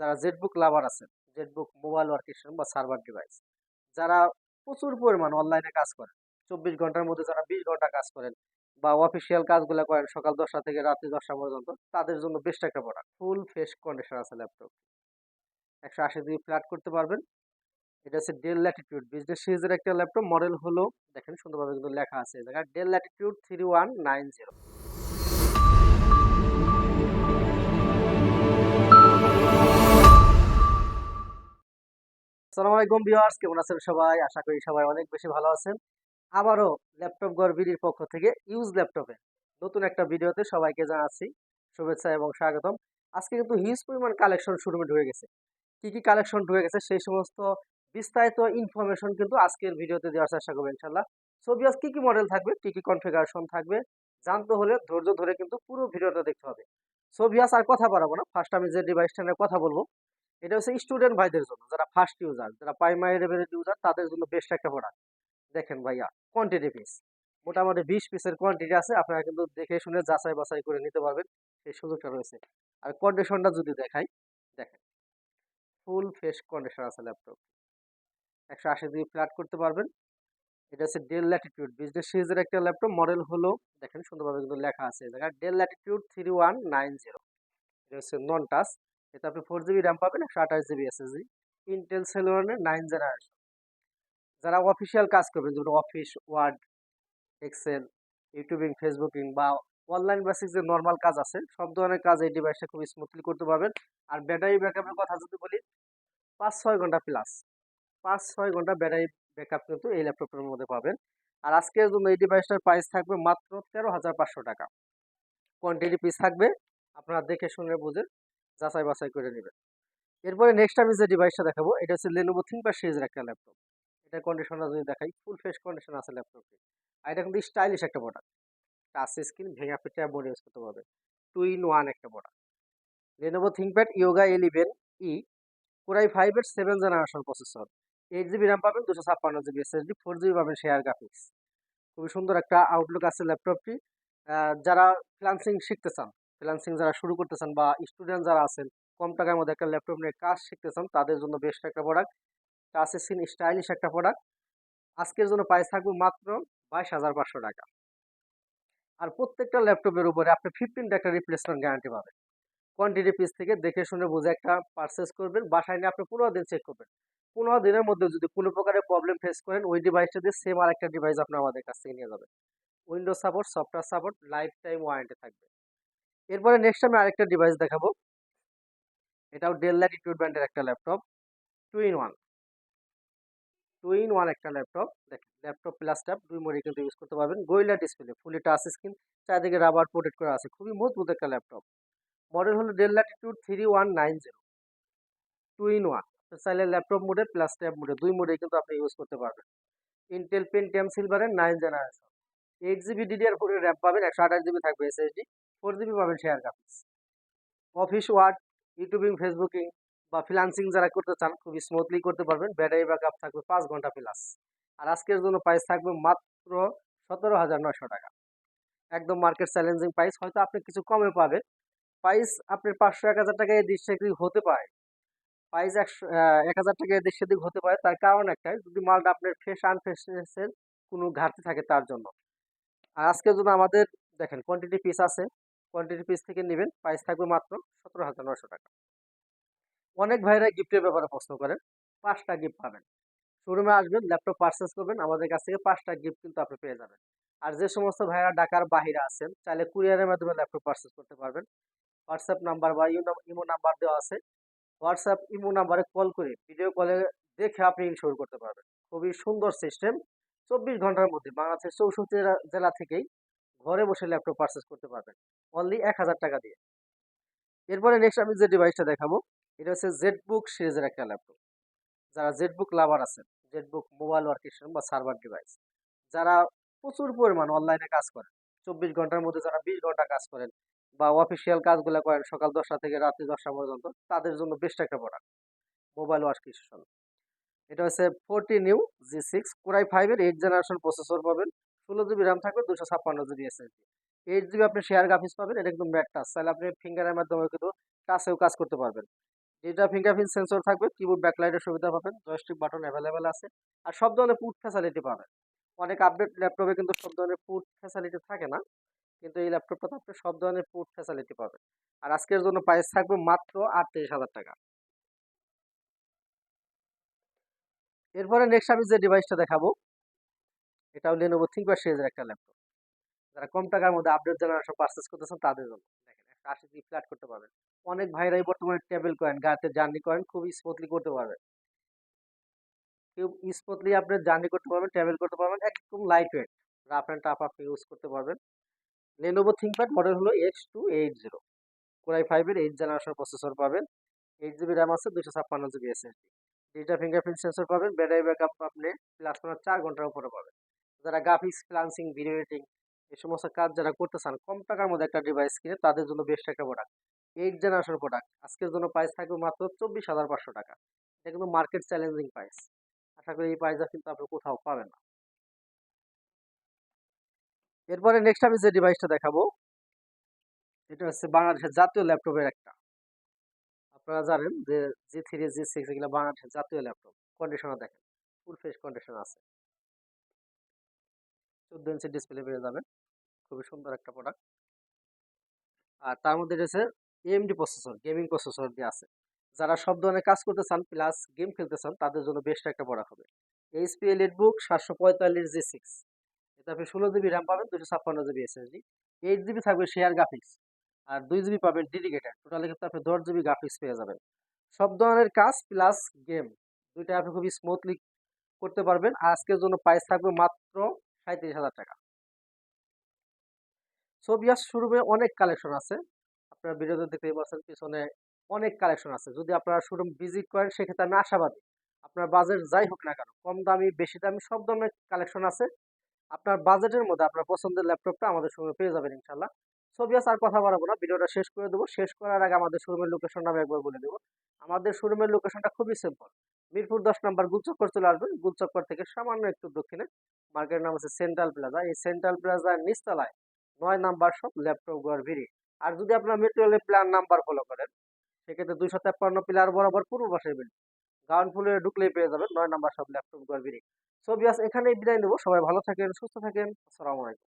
যারা জেটবুক লাভার আছেন Jetbook mobile ওয়ার্কেশন বা সার্ভার ডিভাইস যারা প্রচুর পরিমাণ অনলাইনে কাজ করেন, চব্বিশ ঘণ্টার মধ্যে যারা বিশ ঘণ্টা কাজ করেন বা অফিসিয়াল কাজগুলো করেন সকাল দশটা থেকে রাত্রি দশটা পর্যন্ত, তাদের জন্য বেস্ট একটা প্রোডাক্ট ফুল ফেস কন্ডিশন আছে ল্যাপটপ একশো আশি ডিগ্রি ফ্ল্যাট করতে পারবেন। এটা হচ্ছে ডেল ল্যাটিটিউড বিজনেস সিরিজের একটা ল্যাপটপ মডেল হলো, দেখেন সুন্দরভাবে কিন্তু লেখা আছে জায়গায় Dell Latitude three one nine zero আসসালামু আলাইকুম ভিউয়ার্স, কেমন আছেন সবাই? আশা করি সবাই অনেক বেশি ভালো আছেন। আবারও ল্যাপটপ পক্ষ থেকে ইউজ ল্যাপটপে নতুন একটা ভিডিওতে সবাইকে জানাচ্ছি শুভেচ্ছা এবং স্বাগতম। আজকে কিন্তু হিউজ পরিমাণ কালেকশন গেছে। কি কি কালেকশন গেছে সেই সমস্ত বিস্তারিত ইনফরমেশন কিন্তু আজকের ভিডিওতে দেওয়ার চেষ্টা করব ইনশাল্লাহ সো বিয়াস কি কি মডেল থাকবে? কি কি কনফিগারেশন থাকবে? জানতে হলে ধৈর্য ধরে কিন্তু পুরো ভিডিওটা দেখতে হবে। সো আর কথা বাড়াবো না। ফার্স্ট আমি যে ডিভাইসটা নিয়ে কথা বলব এটা হচ্ছে স্টুডেন্ট ভাইদের জন্য, যারা ফার্স্ট ইউজার যারা প্রাইমারি লেভেলের ইউজার তাদের জন্য বেস্ট একটা প্রোডাক্ট দেখেন ভাইয়া কোয়ান্টিটি পিস মোটামুটি বিশ পিসের কোয়ান্টিটি আছে, আপনারা কিন্তু দেখে শুনে যাচাই বাছাই করে নিতে পারবেন, সেই সুযোগটা রয়েছে। আর কন্ডিশনটা যদি দেখাই, দেখেন ফুল ফ্রেশ কন্ডিশন আছে ল্যাপটপ একশো আশি ডিগ্রি ফ্ল্যাট করতে পারবেন। এটা হচ্ছে ডেল ল্যাটিটিউড বিজনেস সিরিজের একটা ল্যাপটপ মডেল হলো, দেখেন সুন্দরভাবে কিন্তু লেখা আছে জায়গায় Dell Latitude three one nine zero এটা হচ্ছে নন টাচ এতে আপনি ফোর জিবি র্যাম পাবেন একশো আঠাশ জিবি এসএসডি ইন্টেল সেলুয়ানের নাইন জেনারেশন যারা অফিসিয়াল কাজ করবেন, যেমন office Word Excel YouTubing Facebooking বা অনলাইন বেসিক যে নর্মাল কাজ আছে, সব ধরনের কাজ এই ডিভাইসটা খুব স্মুথলি করতে পারবেন। আর ব্যাটারি ব্যাকআপের কথা যদি বলি, পাঁচ ছয় ঘণ্টা প্লাস পাঁচ ছয় ঘণ্টা ব্যাটারি ব্যাকআপ কিন্তু এই ল্যাপটপের মধ্যে পাবেন। আর আজকের জন্য এই ডিভাইসটার প্রাইস থাকবে মাত্র তেরো হাজার পাঁচশো টাকা। কোয়ান্টিটি পিস থাকবে, আপনারা দেখে শুনে বুঝে যাচাই বাছাই করে নেবেন এরপরে নেক্সট আমি যে ডিভাইসটা দেখাবো, এটা হচ্ছে লেনোভো থিঙ্কপ্যাড সিরিজের একটা ল্যাপটপ এটা কন্ডিশনটা যদি দেখাই ফুল ফ্রেশ কন্ডিশন আছে ল্যাপটপটি আর এটা কিন্তু স্টাইলিশ একটা প্রোডাক্ট টাচ স্ক্রিন ভেঙে ট্যাব বোর্ড ইউজ করতে পারবেন টু ইন ওয়ান একটা product Lenovo ThinkPad Yoga eleven E Core i ফাইভের seven generation processor eight GB RAM পাবেন, দুশো ছাপ্পান্ন জিবি এসএসডি ফোর জিবি পাবেন শেয়ার গ্রাফিক্স খুবই সুন্দর একটা আউটলুক আছে ল্যাপটপটি যারা ফ্লান্সিং শিখতে চান ফ্রিলান্সিং যারা শুরু করতেছেন বা স্টুডেন্ট যারা আছেন, কম টাকার মধ্যে একটা ল্যাপটপ নিয়ে কাজ শিখতে চান তাদের জন্য বেস্ট একটা প্রোডাক্ট টাচ স্ক্রিন স্টাইলিশ একটা প্রোডাক্ট আজকের জন্য প্রাইস থাকবে মাত্র বাইশ হাজার পাঁচশো টাকা। আর প্রত্যেকটা ল্যাপটপের উপরে আপনি ফিফটিন একটা রিপ্লেসমেন্ট গ্যারান্টি পাবেন। কোয়ান্টিটি পিস থেকে দেখে শুনে বুঝে একটা পারচেস করবেন, বাসায় নিয়ে আপনি পনেরো দিন চেক করবেন। পনেরো দিনের মধ্যে যদি কোনো প্রকারের প্রবলেম ফেস করেন, ওই ডিভাইসটা দিয়ে সেম আর একটা ডিভাইস আপনি আমাদের কাছ থেকে নিয়ে যাবেন। Windows support software support life time warranty থাকবে। এরপরে নেক্সট আমি আরেকটা ডিভাইস দেখাবো। এটাও ডেল ল্যাটিটিউড ব্র্যান্ডের একটা laptop two in one two in one একটা ল্যাপটপ ল্যাপটপ প্লাস ট্যাব দুই মোডে কিন্তু ইউজ করতে পারবেন। গোয়েলা ডিসপ্লে ফুলি টাচ স্ক্রিন চারদিকে রাবার প্রোটেক্ট করা আছে। খুবই মজবুত একটা ল্যাপটপ মডেল হলো Dell Latitude three one nine zero two in one চাইলে ল্যাপটপ মোডে প্লাস ট্যাব মোডে, দুই মোডে কিন্তু আপনি ইউজ করতে পারবেন। ইন্টেল পেন্টিয়াম সিলভারের nine generation eight GB DDR ফোরের র্যাম পাবেন, একশো আঠাশ জিবি থাকবে এসএসডি ফোর জিবি পাবেন share graphics office word YouTubing Facebooking বা ফ্রিলান্সিং যারা করতে চান খুব স্মুথলি করতে পারবেন। ব্যাটারি ব্যাকআপ থাকবে পাঁচ ঘণ্টা প্লাস আর আজকের জন্য প্রাইস থাকবে মাত্র সতেরো হাজার নশো টাকা। একদম মার্কেট চ্যালেঞ্জিং প্রাইস হয়তো আপনি কিছু কমে পাবেন। প্রাইস আপনার পাঁচশো, এক হাজার টাকা এদিক সেদিক হতে পারে। প্রাইস একশো এক হাজার টাকা এদিক সেদিক হতে পারে। তার কারণ একটাই, যদি মালটা আপনার ফ্রেশ আনফ্রেশনেসের কোনো ঘাটতি থাকে তার জন্য। আর আজকের জন্য আমাদের, দেখেন কোয়ান্টিটি পিস আছে। কোয়ান্টিটি পিস থেকে নেবেন প্রাইস থাকবে মাত্র সতেরো হাজার নশো টাকা। অনেক ভাইরা গিফটের ব্যাপারে প্রশ্ন করেন, পাঁচটা গিফট পাবেন। শোরুমে আসবেন ল্যাপটপ পারচেস করবেন, আমাদের কাছ থেকে পাঁচটা গিফট কিন্তু আপনি পেয়ে যাবেন। আর যে সমস্ত ভাইরা ঢাকার বাহিরে আছেন, চাইলে কুরিয়ারের মাধ্যমে ল্যাপটপ পারচেস করতে পারবেন। হোয়াটসঅ্যাপ নাম্বার বা ইমো নাম্বার দেওয়া আছে। হোয়াটসঅ্যাপ ইমো নাম্বারে কল করে ভিডিও কলে দেখে আপনি ইনশোর করতে পারবেন। খুবই সুন্দর সিস্টেম চব্বিশ ঘণ্টার মধ্যে বাংলাদেশের চৌষট্টি জেলা থেকেই ঘরে বসে ল্যাপটপ পারচেস করতে পারবেন। অনলি এক হাজার টাকা দিয়ে। এরপরে নেক্সট আমি যে ডিভাইসটা দেখাবো, এটা হচ্ছে জেটবুক সিরিজের একটা ল্যাপটপ যারা জেটবুক লাভার আছেন জেটবুক মোবাইল ওয়ার্কেশন বা সার্ভার ডিভাইস যারা প্রচুর পরিমাণ অনলাইনে কাজ করেন, চব্বিশ ঘণ্টার মধ্যে যারা বিশ ঘণ্টা কাজ করেন বা অফিসিয়াল কাজগুলো করেন সকাল দশটা থেকে রাত্রি দশটা পর্যন্ত, তাদের জন্য বেস্ট একটা প্রোডাক্ট মোবাইল ওয়ার্কেশন এটা হচ্ছে forty new G six core i ফাইভের এইট জেনারেশন প্রসেসর পাবেন, ষোলো জিবি র্যাম থাকবে দুশো ছাপ্পান্ন জিবি এসএসডি এইট জিবি আপনি শেয়ার গ্রাফিক্স পাবেন, এটা একদম ম্যাট টাচ তাহলে আপনি ফিঙ্গারের মাধ্যমে কিন্তু টাচেও কাজ করতে পারবেন। যেটা ফিঙ্গারপ্রিন্ট সেন্সর থাকবে কিবোর্ড ব্যাকলাইটের সুবিধা পাবেন জয়স্টিক বাটন অ্যাভেলেবেল আছে, আর সব ধরনের পুট ফ্যাসিলিটি পাবেন। অনেক আপডেট ল্যাপটপে কিন্তু সব ধরনের পুট ফ্যাসিলিটি থাকে না, কিন্তু এই ল্যাপটপটাতে আপনি সব ধরনের পুট ফ্যাসিলিটি পাবেন। আর আজকের জন্য প্রাইস থাকবে মাত্র আটত্রিশ হাজার টাকা। এরপরে নেক্সট আমি যে ডিভাইসটা দেখাবো, এটাও লেনোভো থিঙ্কপ্যাড সিরিজের একটা ল্যাপটপ যারা কম টাকার মধ্যে আপডেট জেনারেশন পারচেস করতেছেন তাদের জন্য। দেখেন, একটা আশি ফ্ল্যাট করতে পারবেন। অনেক ভাইরাই বর্তমানে টেবিল করেন, গাড়িতে জার্নি করেন, খুব স্মুথলি করতে পারবেন। কেউ স্মুথলি আপনি জার্নি করতে পারবেন ট্রাভেল করতে পারবেন, একদম light weight rough and tough আপনি ইউজ করতে পারবেন। লেনোভো থিঙ্কপ্যাড মডেল হলো X two eight zero core i ফাইভের এইট জেনারেশন প্রসেসর পাবেন। এইট জিবি র্যাম আছে দুশো ছাপ্পান্ন GB SSD digital fingerprint sensor পাবেন ব্যাটারি ব্যাকআপ আপনি প্লাস চার ঘণ্টার উপরে পাবেন। যারা গ্রাফিক্স ফ্লান্সিং ভিডিও এডিটিং এই সমস্ত কাজ যারা করতে চান কম টাকার মধ্যে একটা ডিভাইস কিনে তাদের জন্য বেস্ট একটা প্রোডাক্ট এইট জেনারেশন প্রোডাক্ট আজকের জন্য প্রাইস থাকবে মাত্র চব্বিশ হাজার পাঁচশো টাকা। এটা কিন্তু মার্কেট চ্যালেঞ্জিং প্রাইস আশা করি এই প্রাইসটা কিন্তু আপনি কোথাও পাবেন না। এরপরে নেক্সট আমি যে ডিভাইসটা দেখাবো, এটা হচ্ছে বাংলাদেশের জাতীয় ল্যাপটপের একটা। আপনারা জানেন যে জি থ্রি জি সিক্স এগুলো বাংলাদেশের জাতীয় ল্যাপটপ। কন্ডিশনার দেখেন ফুল ফ্রেশ কন্ডিশন আছে। চোদ্দ ইঞ্চি ডিসপ্লে পেয়ে যাবেন। খুবই সুন্দর একটা প্রোডাক্ট আর তার মধ্যে রয়েছে এমডি প্রসেসর গেমিং প্রসেসর দিয়ে আছে। যারা সব ধরনের কাজ করতে চান প্লাস গেম খেলতে চান, তাদের জন্য বেস্ট একটা প্রোডাক্ট হবে। এইচপি এলিট বুক সাতশো পঁয়তাল্লিশ জি সিক্স এটা আপনি ষোলো জিবি র্যাম পাবেন দুশো ছাপ্পান্ন জিবি এসএসডি এইট জিবি থাকবে শেয়ার গ্রাফিক্স আর দুই জিবি পাবেন ডেডিকেটেড টোটালি কিন্তু আপনি দশ জিবি গ্রাফিক্স পেয়ে যাবেন। সব ধরনের কাজ প্লাস গেম দুইটা আপনি খুবই স্মুথলি করতে পারবেন। আজকের জন্য প্রাইস থাকবে মাত্র সাঁত্রিশ হাজার টাকা। সোভিয়াস শোরুমে অনেক কালেকশন আছে। আপনারা ভিডিওতে দেখতেই পাচ্ছেন, পিছনে অনেক কালেকশন আছে। যদি আপনারা শোরুম ভিজিট করেন, সেক্ষেত্রে আমি আশাবাদী। আপনার বাজেট যাই হোক না কেন, কম দামি, বেশি দামি, সব ধরনের কালেকশন আছে। আপনার বাজেটের মধ্যে আপনার পছন্দের ল্যাপটপটা আমাদের শোরুমে পেয়ে যাবেন ইনশাল্লাহ সোভিয়াস আর কথা বাড়াবো না। ভিডিওটা শেষ করে দেবো। শেষ করার আগে আমাদের শোরুমের লোকেশনটা আমি একবার বলে দেবো। আমাদের শোরুমের লোকেশনটা খুবই সিম্পল মিরপুর দশ নম্বর গুলচক্কর চলে আসবেন। গুলচক্কর থেকে সামান্য একটু দক্ষিণে। মার্কেটের নাম হচ্ছে সেন্ট্রাল প্লাজা এই সেন্ট্রাল প্লাজার নিচতলায় নয় নাম্বার সব ল্যাপটপ ঘর ভিড়ি। আর যদি আপনার মেট্রো প্ল্যান নাম্বার ফলো করেন, সেক্ষেত্রে দুইশো তেপ্পান্ন পিলার বরাবর পূর্ব পাশের বিল্ডিং গ্রাউন্ড ফ্লোরে ঢুকলেই পেয়ে যাবেন নয় নাম্বার সব ল্যাপটপ ঘর ভিড়ি। সো বিয়াস এখানেই বিদায় নেব। সবাই ভালো থাকেন, সুস্থ থাকেন। আসসালামু আলাইকুম।